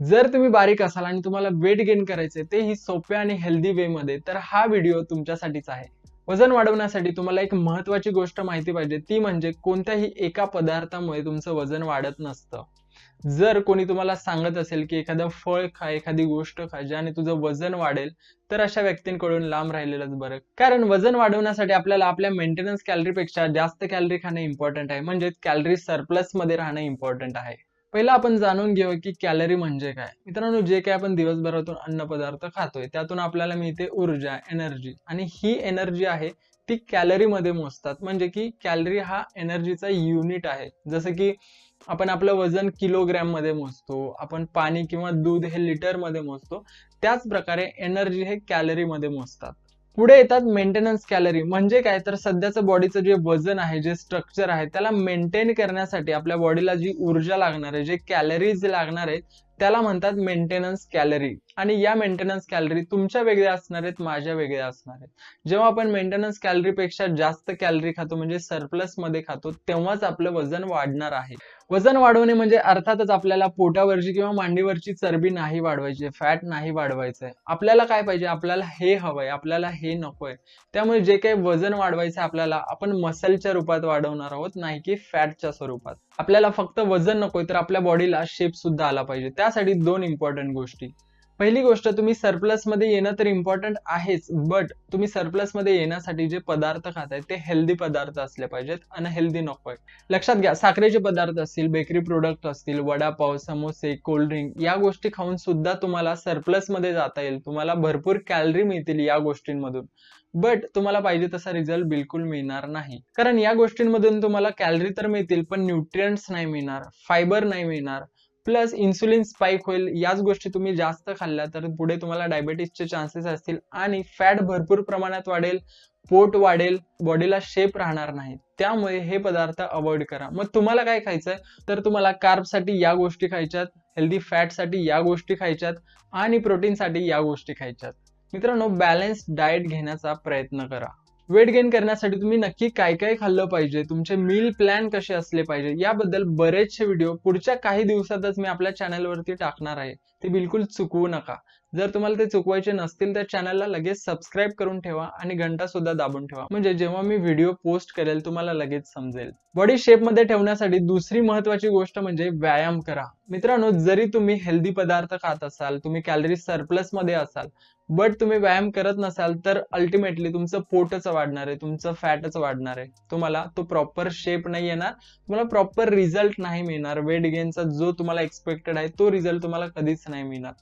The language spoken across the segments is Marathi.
जर तुम्ही बारीक असाल आणि तुम्हाला वेट गेन करायचे तेही सोप्या आणि हेल्दी वे मध्ये तर हा व्हिडिओ तुमच्यासाठीच आहे. वजन वाढवण्यासाठी तुम्हाला एक महत्वाची गोष्ट माहिती पाहिजे ती म्हणजे कोणत्याही एका पदार्थामुळे तुमचं वजन वाढत नसतं. जर कोणी तुम्हाला सांगत असेल की एखादं फळ खा एखादी गोष्ट खा ज्याने तुझं वजन वाढेल तर अशा व्यक्तींकडून लांब राहिलेलंच बरं. कारण वजन वाढवण्यासाठी आपल्याला आपल्या मेंटेनन्स कॅलरीपेक्षा जास्त कॅलरी खाणं इम्पॉर्टंट आहे. म्हणजे कॅलरी सरप्लसमध्ये राहणं इम्पॉर्टंट आहे. पहिला आपण जाणून घेऊ की कॅलरी म्हणजे काय. मित्रांनो जे काय आपण दिवसभरातून अन्न पदार्थ खातोय त्यातून आपल्याला मिळते ऊर्जा एनर्जी आणि ही एनर्जी आहे ती कॅलरी मध्ये मोजतात. म्हणजे की कॅलरी हा एनर्जीचा युनिट आहे. जसं की आपण आपलं वजन किलोग्रॅममध्ये मोजतो आपण पाणी किंवा दूध हे लिटरमध्ये मोजतो त्याच प्रकारे एनर्जी हे कॅलरी मध्ये मोजतात. पुढे येतात मेंटेनन्स कॅलरी म्हणजे काय? तर सध्याचं बॉडीचं जे वजन आहे जे स्ट्रक्चर आहे त्याला मेंटेन करण्यासाठी आपल्या बॉडीला जी ऊर्जा लागणार आहे जे कॅलरीज लागणार आहेत त्याला म्हणतात मेंटेनन्स कॅलरी आणि या मेंटेनन्स कॅलरी तुमच्या वेगळ्या असणार आहेत माझ्या वेगळ्या असणार आहेत. जेव्हा आपण मेंटेनन्स कॅलरीपेक्षा जास्त कॅलरी खातो म्हणजे सरप्लसमध्ये खातो तेव्हाच आपलं वजन वाढणार आहे. वजन वाढवणे म्हणजे अर्थातच आपल्याला पोटावरची किंवा मांडीवरची चरबी नाही वाढवायची फॅट नाही वाढवायचंय आपल्याला काय पाहिजे? आपल्याला हे हवंय आपल्याला हे नकोय. त्यामुळे जे काही वजन वाढवायचं आपल्याला आपण मसलच्या रूपात वाढवणार आहोत नाही की फॅटच्या स्वरूपात. आपल्याला फक्त वजन नकोय तर आपल्या बॉडीला शेप सुद्धा आला पाहिजे. त्या त्यासाठी दोन इम्पॉर्टंट गोष्टी. पहिली गोष्ट तुम्ही सरप्लसमध्ये येणं तर इम्पॉर्टंट आहेच बट तुम्ही सरप्लसमध्ये येण्यासाठी जे पदार्थ खाताय ते हेल्दी पदार्थ असले पाहिजेत अनहेल्दी नकोय लक्षात घ्या साखरेचे पदार्थ असतील बेकरी प्रोडक्ट असतील वडापाव समोसे कोल्ड्रिंक या गोष्टी खाऊन सुद्धा तुम्हाला सरप्लसमध्ये जाता येईल. तुम्हाला भरपूर कॅलरी मिळतील या गोष्टींमधून. बट तुम्हाला पाहिजे तसा रिझल्ट बिलकुल मिळणार नाही. कारण या गोष्टींमधून तुम्हाला कॅलरी तर मिळतील पण न्यूट्रियंट्स नाही मिळणार फायबर नाही मिळणार प्लस इन्सुलिन स्पाइक होईल याच गोष्टी तुम्ही जास्त खाल्ल्या तर पुढे तुम्हाला डायबेटीसचे चान्सेस असतील आणि फॅट भरपूर प्रमाणात वाढेल पोट वाढेल बॉडीला शेप राहणार नाही. त्यामुळे हे पदार्थ अवॉइड करा. मग तुम्हाला काय खायचंय? तर तुम्हाला कार्बसाठी या गोष्टी खायच्यात हेल्दी फॅटसाठी या गोष्टी खायच्यात आणि प्रोटीनसाठी या गोष्टी खायच्यात. मित्रांनो बॅलन्स डाएट घेण्याचा प्रयत्न करा. वेट गेन करण्यासाठी तुम्ही नक्की काय काय खाल्लं पाहिजे तुमचे मील प्लॅन कसे असले पाहिजे याबद्दल बरेचसे व्हिडिओ पुढच्या काही दिवसातच मी आपल्या चॅनलवरती टाकणार आहे. ते बिलकुल चुकवू नका. जर तुम्हाला ते चुकवायचे नसतील तर चॅनलला लगेच सबस्क्राईब करून ठेवा आणि घंटा सुद्धा दाबून ठेवा. म्हणजे जेव्हा मी व्हिडिओ पोस्ट करेल तुम्हाला लगेच समजेल. बॉडी शेपमध्ये ठेवण्यासाठी दुसरी महत्वाची गोष्ट म्हणजे व्यायाम करा. मित्रांनो जरी तुम्ही हेल्दी पदार्थ खात असाल तुम्ही कॅलरी सरप्लसमध्ये असाल बट तुम्ही व्यायाम करत नसाल तर अल्टिमेटली तुमचं पोटच वाढणार आहे तुमचं फॅटच वाढणार आहे. तुम्हाला तो प्रॉपर शेप नाही येणार तुम्हाला प्रॉपर रिझल्ट नाही मिळणार. वेट गेनचा जो तुम्हाला एक्सपेक्टेड आहे तो रिझल्ट तुम्हाला कधीच नाही मिळणार.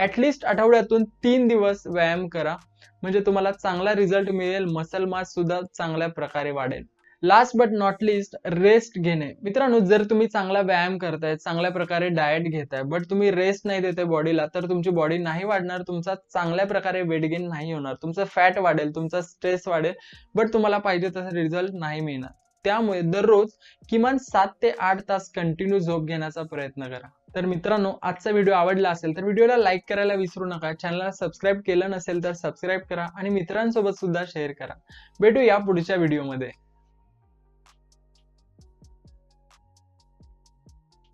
ऍटलिस्ट आठवड्यातून तीन दिवस व्यायाम करा. म्हणजे तुम्हाला चांगला रिझल्ट मिळेल मसल मास सुद्धा चांगल्या प्रकारे वाढेल. Last but not least rest घेणे. मित्रांनो जर तुम्ही चांगला व्यायाम करताय चांगल्या प्रकारे डाएट घेताय बट तुम्ही रेस्ट नाही देते बॉडीला तर तुमची बॉडी नाही वाढणार तुमचा चांगल्या प्रकारे वेट गेन नाही होणार. तुमचं फॅट वाढेल तुमचा स्ट्रेस वाढेल बट तुम्हाला पाहिजे तसा रिझल्ट नाही मिळणार. त्यामुळे दररोज किमान सात ते आठ तास कंटिन्यू झोप घेण्याचा प्रयत्न करा. तर मित्रांनो आजचा व्हिडिओ आवडला असेल तर व्हिडिओला लाईक करायला विसरू नका. चॅनलला सबस्क्राईब केलं नसेल तर सबस्क्राईब करा आणि मित्रांसोबत सुद्धा शेअर करा. भेटूया पुढच्या व्हिडिओमध्ये